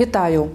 Вітаю!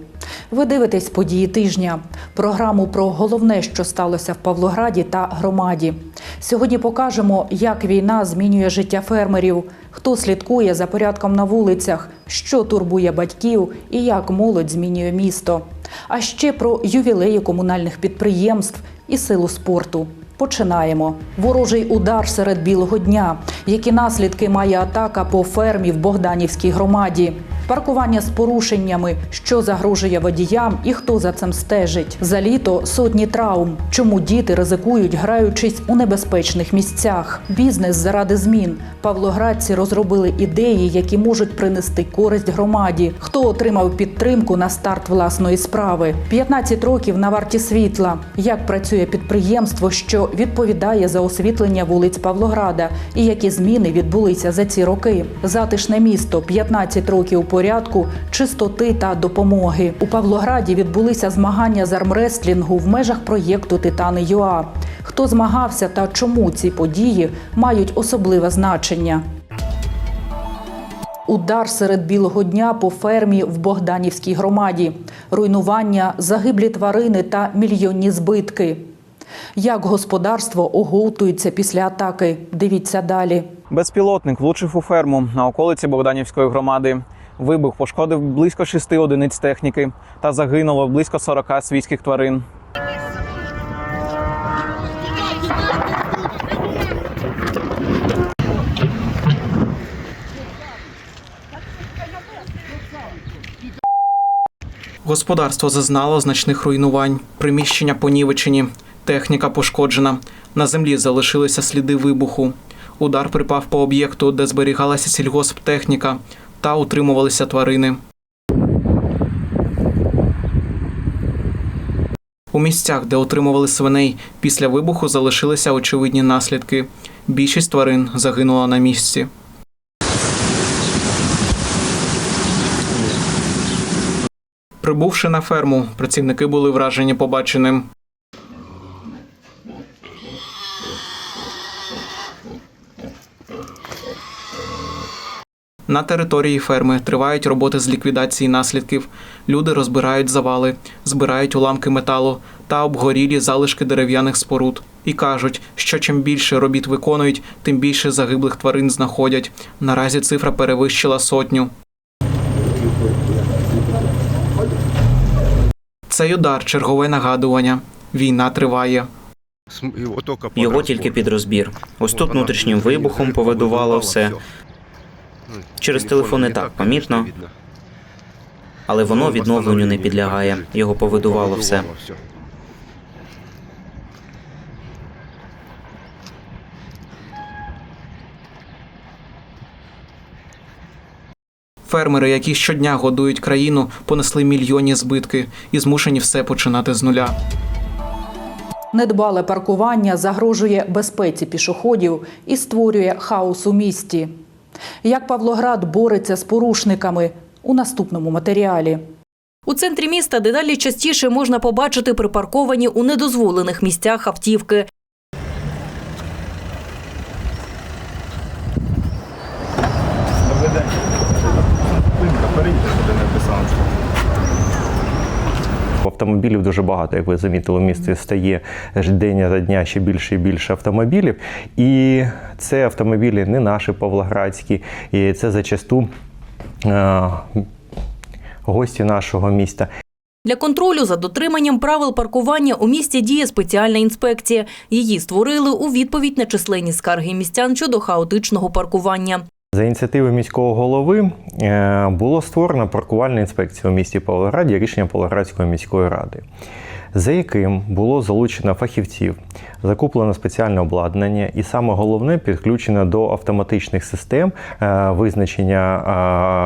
Ви дивитесь події тижня. Програму про головне, що сталося в Павлограді та громаді. Сьогодні покажемо, як війна змінює життя фермерів, хто слідкує за порядком на вулицях, що турбує батьків і як молодь змінює місто. А ще про ювілеї комунальних підприємств і силу спорту. Починаємо. Ворожий удар серед білого дня. Які наслідки має атака по фермі в Богданівській громаді? Паркування з порушеннями, що загрожує водіям і хто за цим стежить. За літо сотні травм. Чому діти ризикують, граючись у небезпечних місцях? Бізнес заради змін. Павлоградці розробили ідеї, які можуть принести користь громаді. Хто отримав підтримку на старт власної справи? 15 років на варті світла. Як працює підприємство, що відповідає за освітлення вулиць Павлограда, і які зміни відбулися за ці роки? Затишне місто 15 років порядку, чистоти та допомоги. У Павлограді відбулися змагання з армреслінгу в межах проєкту Титани ЮА. Хто змагався та чому ці події мають особливе значення? Удар серед білого дня по фермі в Богданівській громаді, руйнування, загиблі тварини та мільйонні збитки. Як господарство оговтується після атаки? Дивіться далі. Безпілотник влучив у ферму на околиці Богданівської громади. Вибух пошкодив близько шести одиниць техніки та загинуло близько 40 свійських тварин. Господарство зазнало значних руйнувань, приміщення понівечені, техніка пошкоджена. На землі залишилися сліди вибуху. Удар припав по об'єкту, де зберігалася сільгосптехніка та утримувалися тварини. У місцях, де утримували свиней, після вибуху залишилися очевидні наслідки. Більшість тварин загинула на місці. Прибувши на ферму, працівники були вражені побаченим. На території ферми тривають роботи з ліквідації наслідків. Люди розбирають завали, збирають уламки металу та обгорілі залишки дерев'яних споруд. І кажуть, що чим більше робіт виконують, тим більше загиблих тварин знаходять. Наразі цифра перевищила сотню. Цей удар чергове нагадування. Війна триває. Його тільки під розбір. Ось тут внутрішнім вибухом повидувало все. Через телефон не так помітно, але воно відновленню не підлягає. Його повидувало все. Фермери, які щодня годують країну, понесли мільйонні збитки і змушені все починати з нуля. Недбале паркування загрожує безпеці пішоходів і створює хаос у місті. Як Павлоград бореться з порушниками у наступному матеріалі. У центрі міста дедалі частіше можна побачити припарковані у недозволених місцях автівки. Автомобілів дуже багато, як ви замітили, в місті стає день за дня ще більше і більше автомобілів. І це автомобілі не наші павлоградські, і це зачасту е, гості нашого міста. Для контролю за дотриманням правил паркування у місті діє спеціальна інспекція. Її створили у відповідь на численні скарги містян щодо хаотичного паркування. За ініціативи міського голови е, було створено паркувальна інспекція у місті Павлограді рішенням Павлоградської міської ради, за яким було залучено фахівців, закуплено спеціальне обладнання, і саме головне підключено до автоматичних систем е, визначення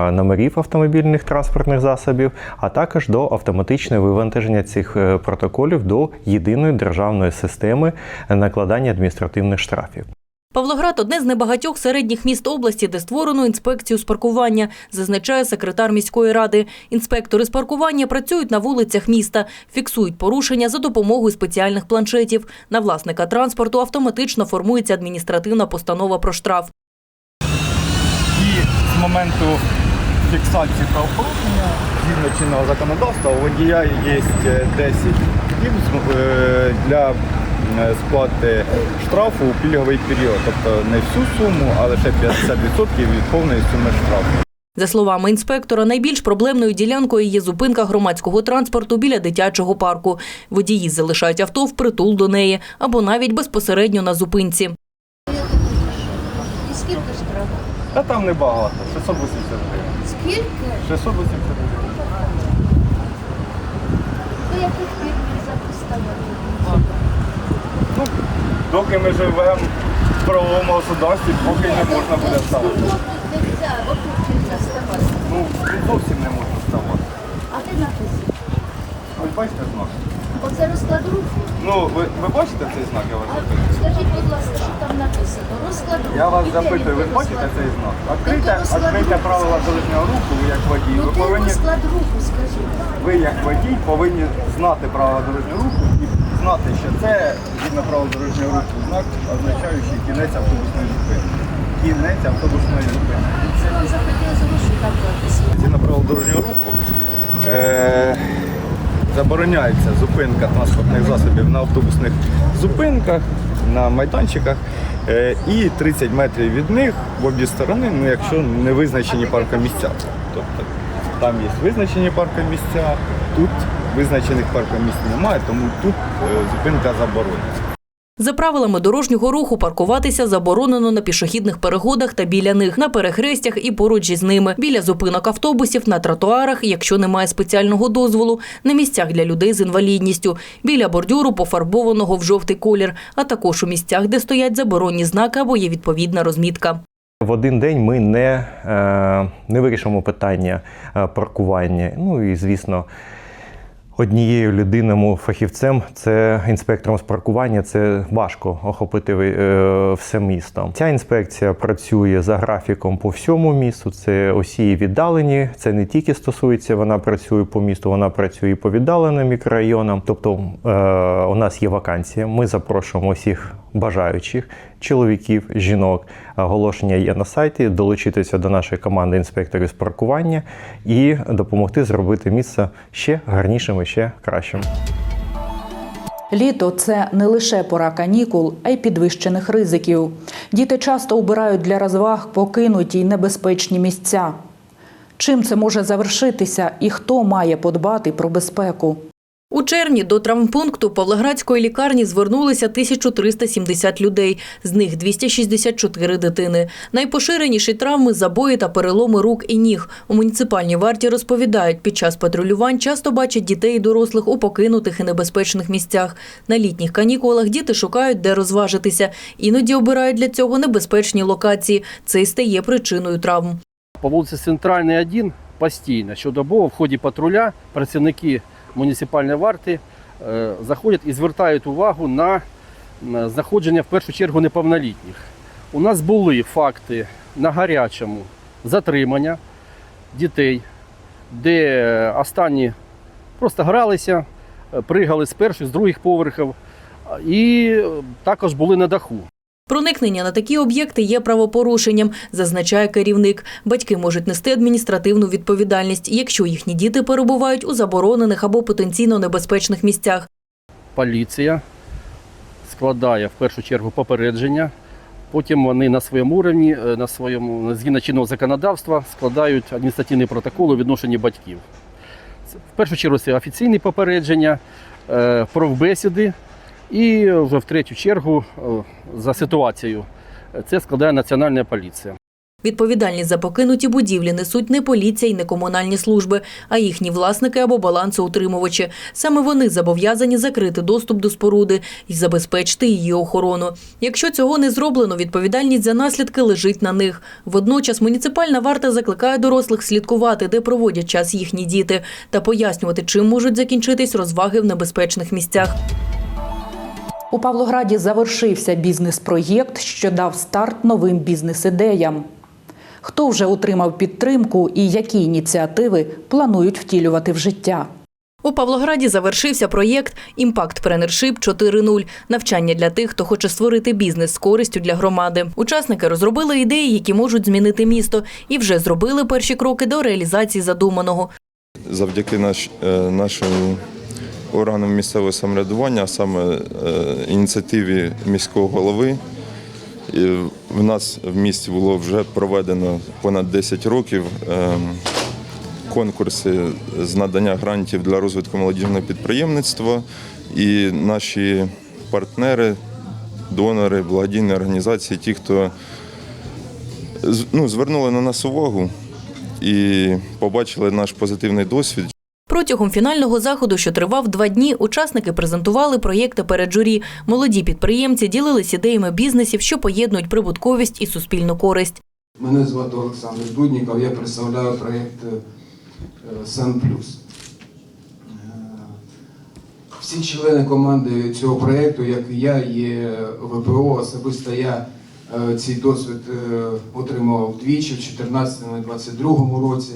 е, номерів автомобільних транспортних засобів, а також до автоматичного вивантаження цих протоколів до єдиної державної системи накладання адміністративних штрафів. Павлоград одне з небагатьох середніх міст області, де створено інспекцію з паркування, зазначає секретар міської ради. Інспектори з паркування працюють на вулицях міста, фіксують порушення за допомогою спеціальних планшетів. На власника транспорту автоматично формується адміністративна постанова про штраф. І з моменту фіксації правопорушення згідно чинного законодавства у водія є е, 10 днів е, для е, сплати штрафу у пільговий період. Тобто не всю суму, а лише 50% від повної суми штрафу. За словами інспектора, найбільш проблемною ділянкою є зупинка громадського транспорту біля дитячого парку. Водії залишають авто впритул до неї або навіть безпосередньо на зупинці. І скільки штраф? Та там небагато, 680 гривень. Скільки? 680 гривень. Ви яких? Ну, доки ми живемо в правовому государстві, поки не можна буде ставити. Тут ставати. Ну, зовсім не можна ставати. А де написано? Ось бачите знак? Оце розклад руху. Ну, ви, ви бачите цей знак, я вас запитую? скажіть, будь ласка, що там написано? Розклад руху. Я вас І де запитую, ви бачите цей знак? Розклад відкрийте руху правила скажіть. дорожнього руху, ви як водій. Ну, Ви де повинні, розклад руху, скажіть. ви як водій повинні знати правила дорожнього руху і знати, що це згідно правил дорожнього руху знак, означаючий кінець автобусної зупинки. Кінець автобусної зупинки. Це вам захотілося, що там написано. Згідно правил дорожнього руху е, забороняється зупинка транспортних засобів на автобусних зупинках, на майданчиках. Е, і 30 метрів від них в обі сторони, ну якщо не визначені паркомісця. Тобто там є визначені паркомісця, тут визначених паркомісць немає, тому тут е, зупинка заборонена. За правилами дорожнього руху паркуватися заборонено на пішохідних переходах та біля них, на перехрестях і поруч із ними, біля зупинок автобусів, на тротуарах, якщо немає спеціального дозволу, на місцях для людей з інвалідністю, біля бордюру, пофарбованого в жовтий колір, а також у місцях, де стоять заборонні знаки або є відповідна розмітка. В один день ми не, е, не вирішимо питання е, паркування. Ну і звісно, однією людиною фахівцем, це інспектором з паркування, це важко охопити е, все місто. Ця інспекція працює за графіком по всьому місту. Це осі віддалені. Це не тільки стосується, вона працює по місту, вона працює і по віддаленим мікрорайонам. Тобто е, у нас є вакансія. Ми запрошуємо усіх бажаючих чоловіків, жінок. Оголошення є на сайті. Долучитися до нашої команди інспекторів з паркування і допомогти зробити місце ще гарнішим і ще кращим. Літо це не лише пора канікул, а й підвищених ризиків. Діти часто обирають для розваг покинуті й небезпечні місця. Чим це може завершитися і хто має подбати про безпеку? У червні до травмпункту Павлоградської лікарні звернулися 1370 людей, з них 264 дитини. Найпоширеніші травми – забої та переломи рук і ніг. У муніципальній варті розповідають, під час патрулювань часто бачать дітей і дорослих у покинутих і небезпечних місцях. На літніх канікулах діти шукають, де розважитися. Іноді обирають для цього небезпечні локації. Це і стає причиною травм. По вулиці Центральній 1 постійно щодобово в ході патруля працівники муніципальної варти е, заходять і звертають увагу на на знаходження в першу чергу неповнолітніх. У нас були факти на гарячому затримання дітей, де останні просто гралися, е, пригали з перших, з других поверхів і також були на даху. Проникнення на такі об'єкти є правопорушенням, зазначає керівник. Батьки можуть нести адміністративну відповідальність, якщо їхні діти перебувають у заборонених або потенційно небезпечних місцях. поліція складає в першу чергу попередження. Потім вони на своєму рівні, е, на своєму згідно чинного законодавства, складають адміністративний протокол у відношенні батьків. В першу чергу це офіційні попередження, е, профбесіди і вже в третю чергу е, за ситуацією це складає Національна поліція. Відповідальність за покинуті будівлі несуть не поліція і не комунальні служби, а їхні власники або балансоутримувачі. Саме вони зобов'язані закрити доступ до споруди і забезпечити її охорону. Якщо цього не зроблено, відповідальність за наслідки лежить на них. Водночас муніципальна варта закликає дорослих слідкувати, де проводять час їхні діти, та пояснювати, чим можуть закінчитись розваги в небезпечних місцях. У Павлограді завершився бізнес-проєкт, що дав старт новим бізнес-ідеям. Хто вже отримав підтримку і які ініціативи планують втілювати в життя? У Павлограді завершився проєкт «Імпакт Пренершип 4.0» – навчання для тих, хто хоче створити бізнес з користю для громади. Учасники розробили ідеї, які можуть змінити місто, і вже зробили перші кроки до реалізації задуманого. завдяки наш, е, нашому органам місцевого самоврядування, а саме е, ініціативі міського голови. І В нас в місті було вже проведено понад 10 років е, конкурси з надання грантів для розвитку молодіжного підприємництва. І наші партнери, донори, благодійні організації, ті, хто ну, звернули на нас увагу і побачили наш позитивний досвід. Протягом фінального заходу, що тривав два дні, учасники презентували проєкти перед журі. Молоді підприємці ділились ідеями бізнесів, що поєднують прибутковість і суспільну користь. Мене звати Олександр Дудніков, я представляю проєкт е, Сан Плюс. Е, Всі члени команди цього проєкту, як і я, є ВПО, особисто я е, цей досвід е, отримував двічі в 2014-2022 році.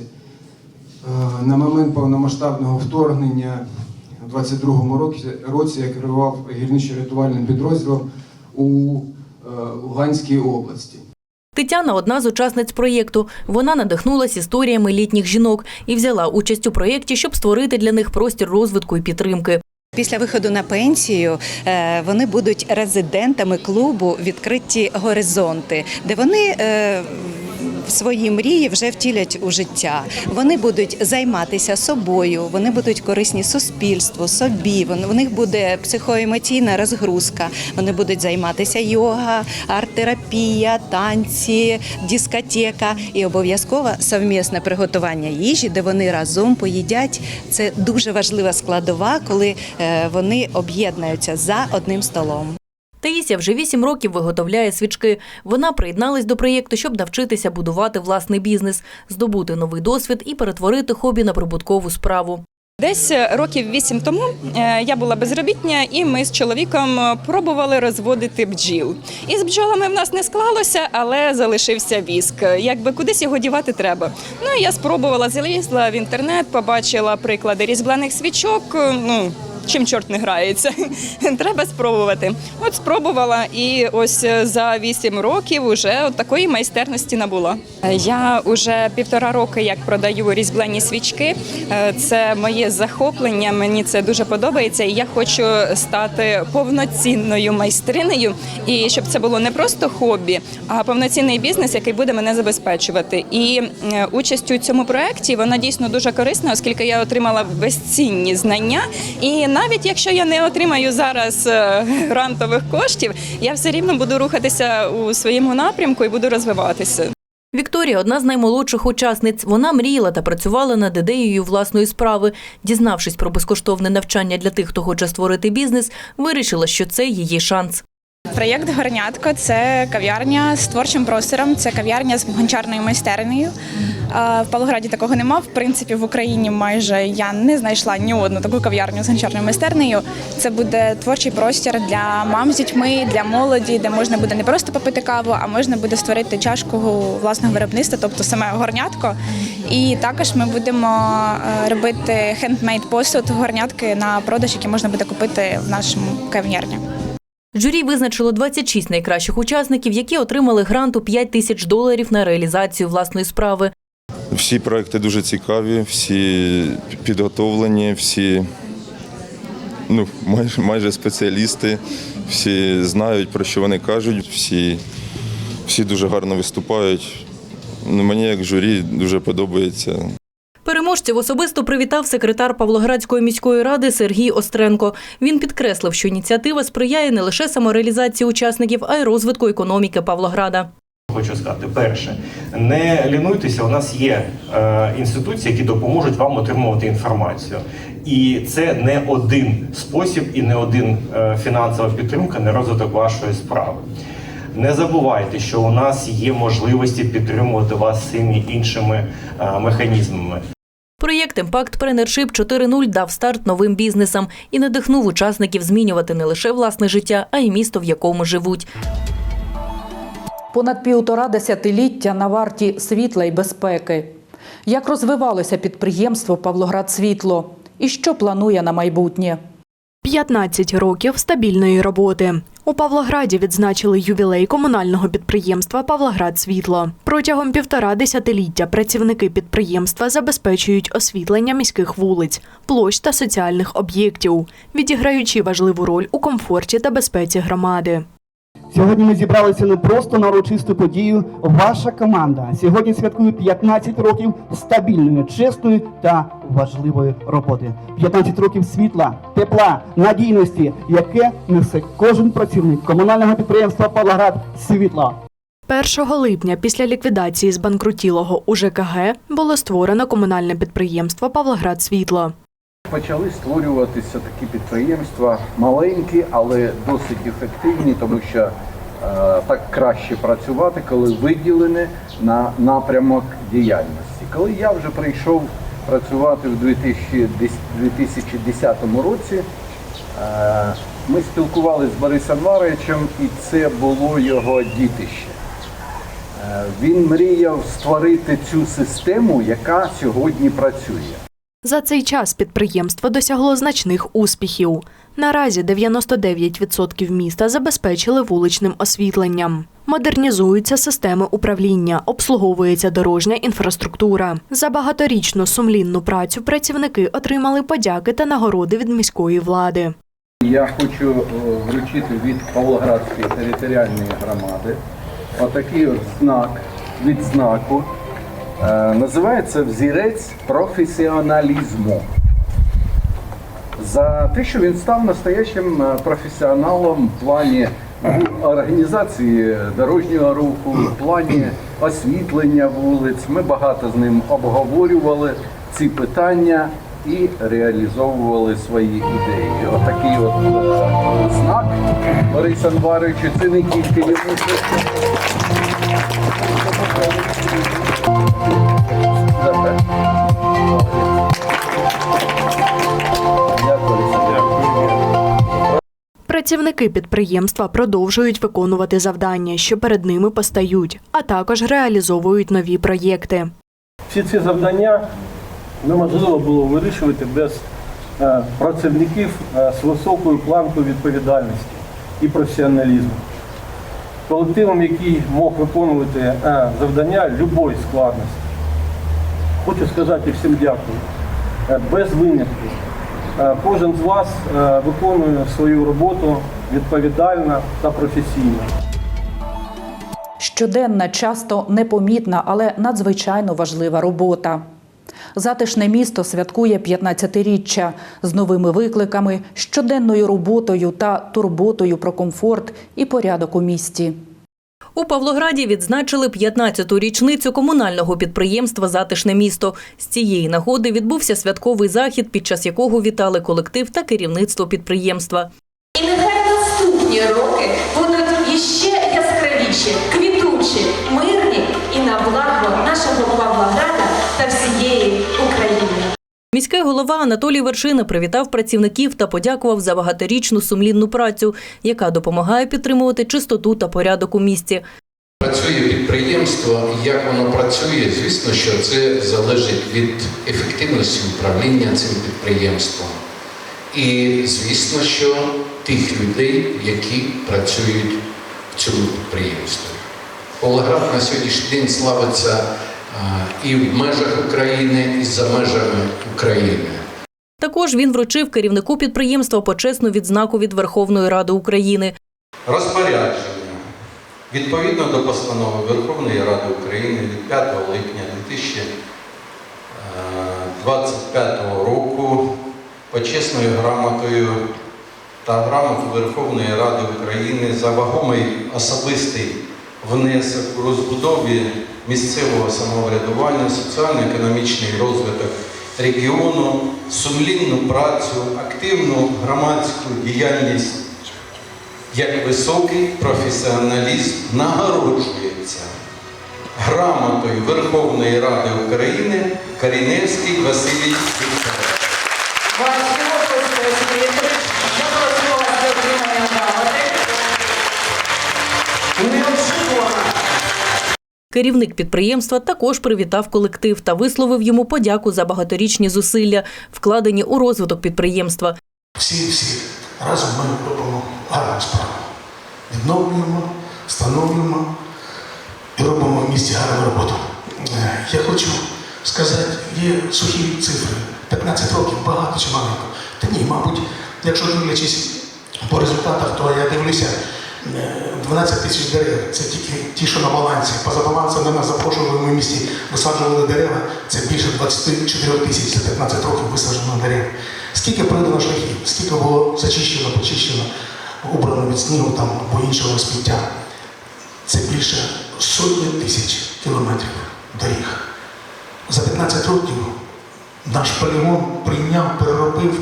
Е, На момент повномасштабного вторгнення у 2022 році, році я керував гірничо-рятувальним підрозділом у е, Луганській області. Тетяна одна з учасниць проєкту. Вона надихнулась історіями літніх жінок і взяла участь у проєкті, щоб створити для них простір розвитку і підтримки. Після виходу на пенсію е, вони будуть резидентами клубу відкриті горизонти, де вони свої мрії вже втілять у життя. Вони будуть займатися собою, вони будуть корисні суспільству, собі. У них буде психоемоційна розгрузка. Вони будуть займатися йога, арт-терапія, танці, дискотека і обов'язково совмісне приготування їжі, де вони разом поїдять. Це дуже важлива складова, коли е, вони об'єднуються за одним столом. Таїся вже вісім років виготовляє свічки. Вона приєдналась до проєкту, щоб навчитися будувати власний бізнес, здобути новий досвід і перетворити хобі на прибуткову справу. Десь років вісім тому е, я була безробітня, і ми з чоловіком е, пробували розводити бджіл. І з бджолами в нас не склалося, але залишився віск. Якби кудись його дівати треба. Ну я спробувала залізла в інтернет, побачила приклади різьблених свічок. е, Ну чим чорт не грається, треба спробувати. От спробувала, і ось е, за вісім років уже от такої майстерності набула. Е, Я вже півтора роки як продаю різьблені свічки. Е, Це моє захоплення. Мені це дуже подобається. І я хочу стати повноцінною майстринею, і щоб це було не просто хобі, а повноцінний бізнес, який буде мене забезпечувати. І участь у цьому проєкті вона дійсно дуже корисна, оскільки я отримала безцінні знання. І навіть якщо я не отримаю зараз е, грантових коштів, я все рівно буду рухатися у своєму напрямку і буду розвиватися. Вікторія одна з наймолодших учасниць. Вона мріяла та працювала над ідеєю власної справи. Дізнавшись про безкоштовне навчання для тих, хто хоче створити бізнес, вирішила, що це її шанс. Проєкт Горнятко це кав'ярня з творчим простором, це кав'ярня з гончарною майстернею. В Павлограді такого нема. В принципі, в Україні майже я не знайшла ні одну таку кав'ярню з гончарною майстернею. Це буде творчий простір для мам з дітьми, для молоді, де можна буде не просто попити каву, а можна буде створити чашку власного виробництва, тобто саме горнятко. І також ми будемо е, робити хендмейд посуд, горнятки на продаж, які можна буде купити в нашому кав'ярні. Журі визначило 26 найкращих учасників, які отримали грант у 5 тисяч доларів на реалізацію власної справи. Всі проекти дуже цікаві, всі підготовлені, всі ну, майже, майже спеціалісти, всі знають, про що вони кажуть, всі, всі дуже гарно виступають. Ну, мені як журі дуже подобається. Переможців особисто привітав секретар Павлоградської міської ради Сергій Остренко. Він підкреслив, що ініціатива сприяє не лише самореалізації учасників, а й розвитку економіки Павлограда. Хочу сказати, перше, не лінуйтеся, у нас є е, інституції, які допоможуть вам отримувати інформацію. І це не один спосіб і не один е, фінансова підтримка на розвиток вашої справи. Не забувайте, що у нас є можливості підтримувати вас цими іншими е, механізмами. Проєкт «Імпакт Пренершип 4.0» дав старт новим бізнесам і надихнув учасників змінювати не лише власне життя, а й місто, в якому живуть. Понад півтора десятиліття на варті світла і безпеки. Як розвивалося підприємство Павлоград Світло? і що планує на майбутнє. 15 років стабільної роботи. У Павлограді відзначили ювілей комунального підприємства Павлоград Світло. Протягом півтора десятиліття працівники підприємства забезпечують освітлення міських вулиць, площ та соціальних об'єктів, відіграючи важливу роль у комфорті та безпеці громади. Сьогодні ми зібралися не просто на урочисту подію. Ваша команда сьогодні святкує 15 років стабільної, чесної та важливої роботи. 15 років світла, тепла, надійності, яке несе кожен працівник комунального підприємства Павлоград Світло. 1 липня після ліквідації збанкрутілого УЖКГ було створено комунальне підприємство Павлоград Світло. Почали створюватися такі підприємства маленькі, але досить ефективні, тому що е, так краще працювати, коли виділене на напрямок діяльності. Коли я вже прийшов працювати в 2010 2010 році, е, ми спілкувалися з Борисом Варовичем, і це було його дітище. Е, Він мріяв створити цю систему, яка сьогодні працює. За цей час підприємство досягло значних успіхів. Наразі 99% міста забезпечили вуличним освітленням. Модернізуються системи управління, обслуговується дорожня інфраструктура. За багаторічну сумлінну працю працівники отримали подяки та нагороди від міської влади. Я хочу е, вручити від Павлоградської територіальної громади отакий от знак відзнаку. Е, Називається взірець професіоналізму. За те, що він став настоящим е, професіоналом в плані організації дорожнього руху, в плані освітлення вулиць. Ми багато з ним обговорювали ці питання і реалізовували свої ідеї. Отакий от е, знак Бориса Анваровича, це не тільки йому. Працівники підприємства продовжують виконувати завдання, що перед ними постають, а також реалізовують нові проєкти. Всі ці завдання неможливо було вирішувати без е, працівників е, з високою планкою відповідальності і професіоналізму. Колективом, який мог виконувати е, завдання будь-якої складності. Хочу сказати всім дякую. Без винятку. Е, Кожен з вас е, виконує свою роботу відповідально та професійно. Щоденна, часто непомітна, але надзвичайно важлива робота. Затишне місто святкує 15-річчя з новими викликами, щоденною роботою та турботою про комфорт і порядок у місті. У Павлограді відзначили 15-ту річницю комунального підприємства Затишне місто. З цієї нагоди відбувся святковий захід, під час якого вітали колектив та керівництво підприємства. І нехай наступні роки будуть іще яскравіші, квітучі, мирні і на благо нашого Павлограда та всієї. Міський голова Анатолій Вершина привітав працівників та подякував за багаторічну сумлінну працю, яка допомагає підтримувати чистоту та порядок у місті. Працює підприємство, як воно працює, звісно, що це залежить від ефективності управління цим підприємством. І звісно, що тих людей, які працюють в цьому підприємстві. Павлоград на сьогоднішній день славиться і в межах України, і за межами України. Також він вручив керівнику підприємства почесну відзнаку від Верховної Ради України. Розпорядження відповідно до постанови Верховної Ради України від 5 липня 2025 року почесною грамотою та грамотою Верховної Ради України за вагомий особистий внесок у розбудові місцевого самоврядування, соціально-економічний розвиток регіону, сумлінну працю, активну громадську діяльність як високий професіоналізм нагороджується грамотою Верховної Ради України Каріневський Василій Вікторович. Керівник підприємства також привітав колектив та висловив йому подяку за багаторічні зусилля, вкладені у розвиток підприємства. Всі всі разом ми робимо гарну справу. Відновлюємо, встановлюємо і робимо в місті гарну роботу. Е, Я хочу сказати, є сухі цифри. 15 років багато чи маленько. Та ні, мабуть, якщо дивлячись по результатах, то я дивлюся, 12 тисяч дерев це тільки ті, що на балансі. Поза балансом на нас запрошували, місті висаджували дерева, це більше 24 тисяч за 15 років висаджено дерев. Скільки пройдено шляхів, скільки було зачищено, почищено, убрано від снігу там або іншого сміття. Це більше сотні тисяч кілометрів доріг. За 15 років наш полігон прийняв, переробив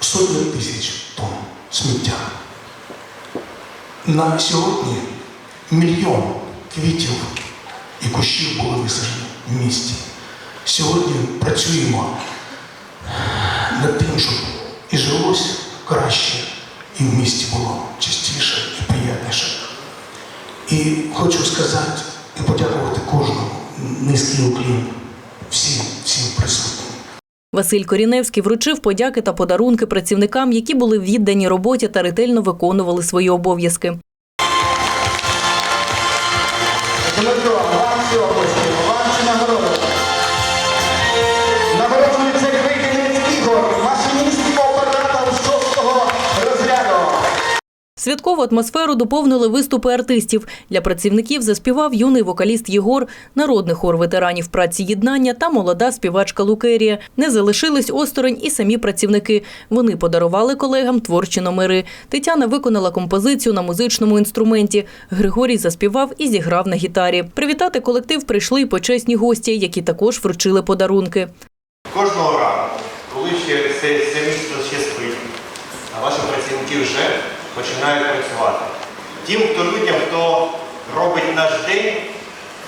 сотні тисяч тонн сміття. На сьогодні мільйон квітів і кущів було висаджено в місті. Сьогодні працюємо над тим, щоб і жилось краще, і в місті було чистіше і приємніше. І хочу сказати і подякувати кожному низький уклін всім. Василь Коріневський вручив подяки та подарунки працівникам, які були віддані роботі та ретельно виконували свої обов'язки. Святкову атмосферу доповнили виступи артистів. Для працівників заспівав юний вокаліст Єгор, народний хор ветеранів праці єднання та молода співачка Лукерія. Не залишились осторонь і самі працівники. Вони подарували колегам творчі номери. Тетяна виконала композицію на музичному інструменті. Григорій заспівав і зіграв на гітарі. Привітати колектив прийшли й почесні гості, які також вручили подарунки. Кожного ранку, коли ще все, місто ще спить, а ваші працівники вже починають працювати. Тим, хто людям, хто робить наш день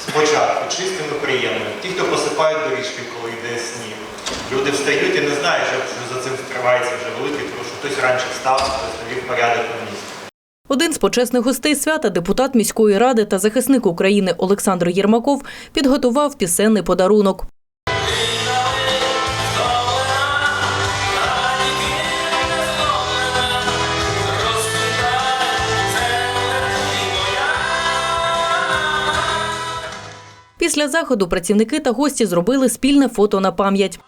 спочатку чистим і приємним, ті, хто посипають доріжки, коли йде сніг. Люди встають і не знають, що за цим скривається вже великий, тому що хтось раніше встав, хтось навів порядок на місці. Один з почесних гостей свята, депутат міської ради та захисник України Олександр Єрмаков, підготував пісенний подарунок. Після заходу працівники та гості зробили спільне фото на пам'ять.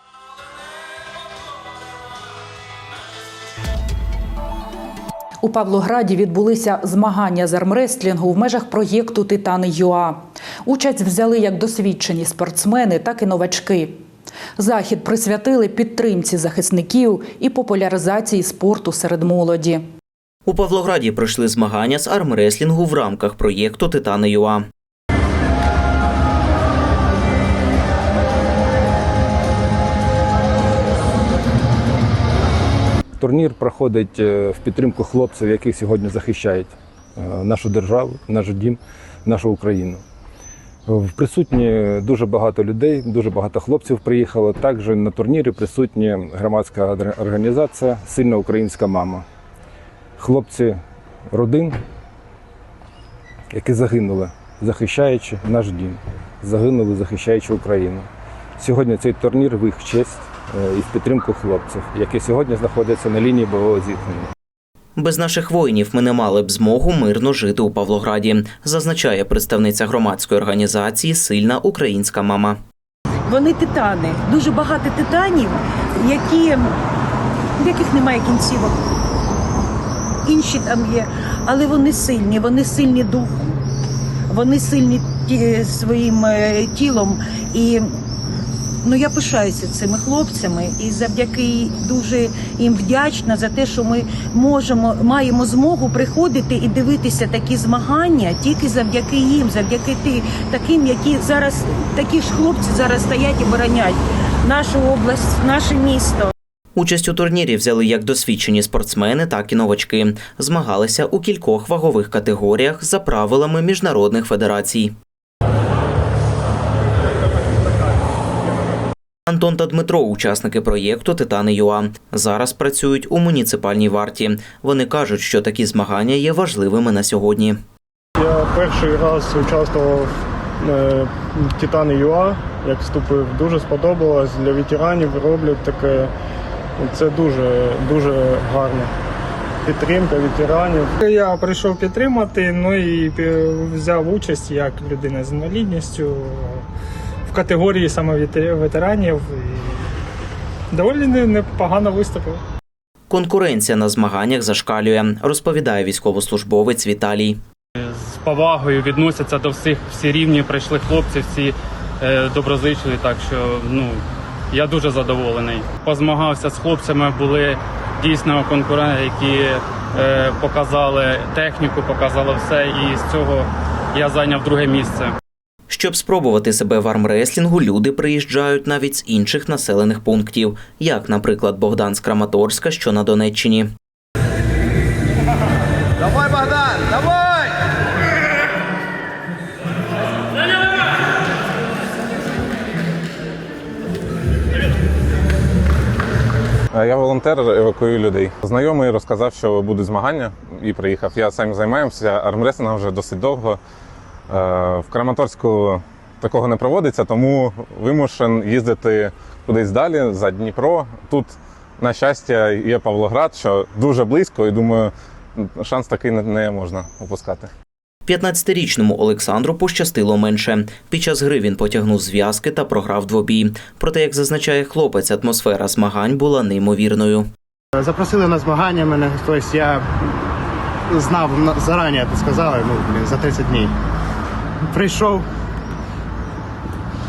У Павлограді відбулися змагання з армрестлінгу в межах проєкту Титани ЮА. Участь взяли як досвідчені спортсмени, так і новачки. Захід присвятили підтримці захисників і популяризації спорту серед молоді. У Павлограді пройшли змагання з армреслінгу в рамках проєкту Титани ЮА. Турнір проходить е, в підтримку хлопців, які сьогодні захищають е, нашу державу, наш дім, нашу Україну. Присутні дуже багато людей, дуже багато хлопців приїхало. Також на турнірі присутня громадська організація Сильна українська мама. Хлопці родин, які загинули, захищаючи наш дім, загинули, захищаючи Україну. Сьогодні цей турнір в їх честь і в підтримку хлопців, які сьогодні знаходяться на лінії бойового зіткнення. Без наших воїнів ми не мали б змогу мирно жити у Павлограді, зазначає представниця громадської організації Сильна українська мама. Вони титани, дуже багато титанів, які, в яких немає кінцівок. Інші там є, але вони сильні, вони сильні духом, вони сильні ті- своїм е, тілом. І ну, я пишаюся цими хлопцями і завдяки дуже їм вдячна за те, що ми можемо, маємо змогу приходити і дивитися такі змагання тільки завдяки їм, завдяки ти, таким, які зараз такі ж хлопці зараз стоять і боронять нашу область, наше місто. Участь у турнірі взяли як досвідчені спортсмени, так і новачки. Змагалися у кількох вагових категоріях за правилами міжнародних федерацій. Антон та Дмитро, учасники проєкту Титани ЮА, зараз працюють у муніципальній варті. Вони кажуть, що такі змагання є важливими на сьогодні. Я перший раз участвував е, Титани ЮА, як вступив, дуже сподобалось. Для ветеранів роблять таке. Це дуже, дуже гарно. Підтримка ветеранів. Я прийшов підтримати, ну і взяв участь як людина з інвалідністю в категорії саме вете- ветеранів. І доволі непогано виступив. Конкуренція на змаганнях зашкалює, розповідає військовослужбовець Віталій. з повагою відносяться до всіх, всі рівні прийшли хлопці, всі е, доброзичливі, так що ну я дуже задоволений. Позмагався з хлопцями, були дійсно конкуренти, які е, показали техніку, показали все, і з цього я зайняв друге місце. Щоб спробувати себе в армреслінгу, люди приїжджають навіть з інших населених пунктів, як, наприклад, Богдан з Краматорська, що на Донеччині. Давай, Богдан, давай! Я волонтер, евакуюю людей. Знайомий розказав, що будуть змагання, і приїхав. Я сам займаємося армреслингом вже досить довго. Е, В Краматорську такого не проводиться, тому вимушен їздити кудись далі за Дніпро. Тут, на щастя, є Павлоград, що дуже близько, і думаю, шанс такий не- можна упускати. 15-річному Олександру пощастило менше. Під час гри він потягнув зв'язки та програв двобій. Проте, як зазначає хлопець, атмосфера змагань була неймовірною. Запросили на змагання мене, тобто я знав на- зарані, ти сказали, ну, за 30 днів. Прийшов,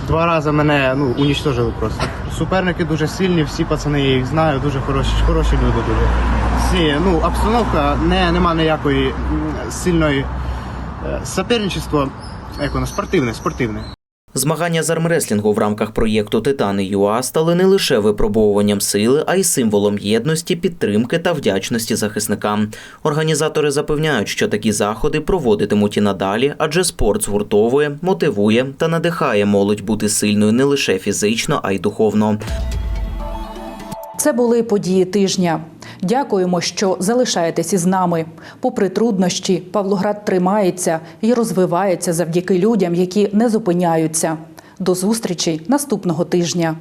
два рази мене ну, унічтожили просто. Суперники дуже сильні, всі пацани, я їх знаю, дуже хороші, хороші люди дуже. Всі, ну, обстановка, не, нема ніякої сильної е, як воно, спортивне, спортивне. Змагання з армреслінгу в рамках проєкту Титани ЮА стали не лише випробовуванням сили, а й символом єдності, підтримки та вдячності захисникам. Організатори запевняють, що такі заходи проводитимуть і надалі, адже спорт згуртовує, мотивує та надихає молодь бути сильною не лише фізично, а й духовно. Це були події тижня. Дякуємо, що залишаєтесь із нами. Попри труднощі, Павлоград тримається і розвивається завдяки людям, які не зупиняються. До зустрічі наступного тижня.